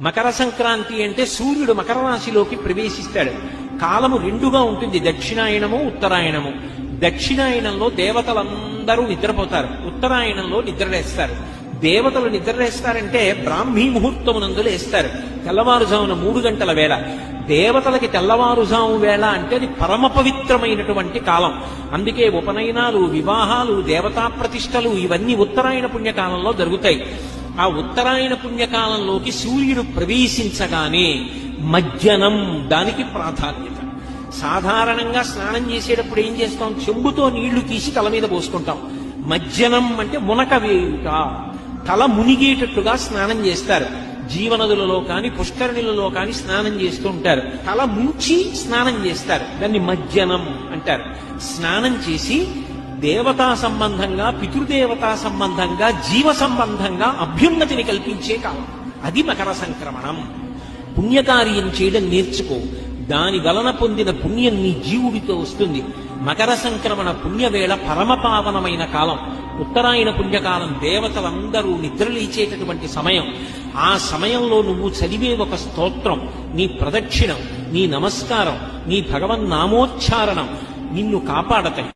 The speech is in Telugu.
మకర సంక్రాంతి అంటే సూర్యుడు మకర రాశిలోకి ప్రవేశిస్తాడు. కాలము రెండుగా ఉంటుంది. దక్షిణాయనము ఉత్తరాయణము దక్షిణాయనంలో దేవతలందరూ నిద్రపోతారు. ఉత్తరాయణంలో నిద్రలేస్తారు. దేవతలు నిద్రలేస్తారంటే బ్రాహ్మీ ముహూర్తమునందు లేస్తారు. తెల్లవారుజామున మూడు గంటల వేళ. దేవతలకి తెల్లవారుజాము వేళ అంటే అది పరమ పవిత్రమైనటువంటి కాలం. అందుకే ఉపనయనాలు వివాహాలు దేవతా ప్రతిష్టలు ఇవన్నీ ఉత్తరాయణ పుణ్యకాలంలో జరుగుతాయి. ఆ ఉత్తరాయణ పుణ్యకాలంలోకి సూర్యుడు ప్రవేశించగానే మజ్జనం దానికి ప్రాధాన్యత. సాధారణంగా స్నానం చేసేటప్పుడు ఏం చేస్తాం? చెంబుతో నీళ్ళు తీసి తల మీద పోసుకుంటాం. మజ్జనం అంటే మునక వేయుట. తల మునిగేటట్టుగా స్నానం చేస్తారు. జీవనదులలో కానీ పుష్కరిణులలో కానీ స్నానం చేస్తూ ఉంటారు. తల ముంచి స్నానం చేస్తారు. దాన్ని మజ్జనం అంటారు. స్నానం చేసి దేవతా సంబంధంగా పితృదేవతా సంబంధంగా జీవ సంబంధంగా అభ్యున్నతిని కల్పించే కాలం. అది మకర సంక్రమణం. పుణ్యకార్యం చేయడం నేర్చుకో. దాని వలన పొందిన పుణ్యం నీ జీవుడితో వస్తుంది. మకర సంక్రమణ పుణ్యవేళ పరమపావనమైన కాలం. ఉత్తరాయణ పుణ్యకాలం దేవతలందరూ నిద్రలేచేటటువంటి సమయం. ఆ సమయంలో నువ్వు చదివే ఒక స్తోత్రం. నీ ప్రదక్షిణం నీ నమస్కారం నీ భగవన్నామోచ్చారణం నిన్ను కాపాడతాయి.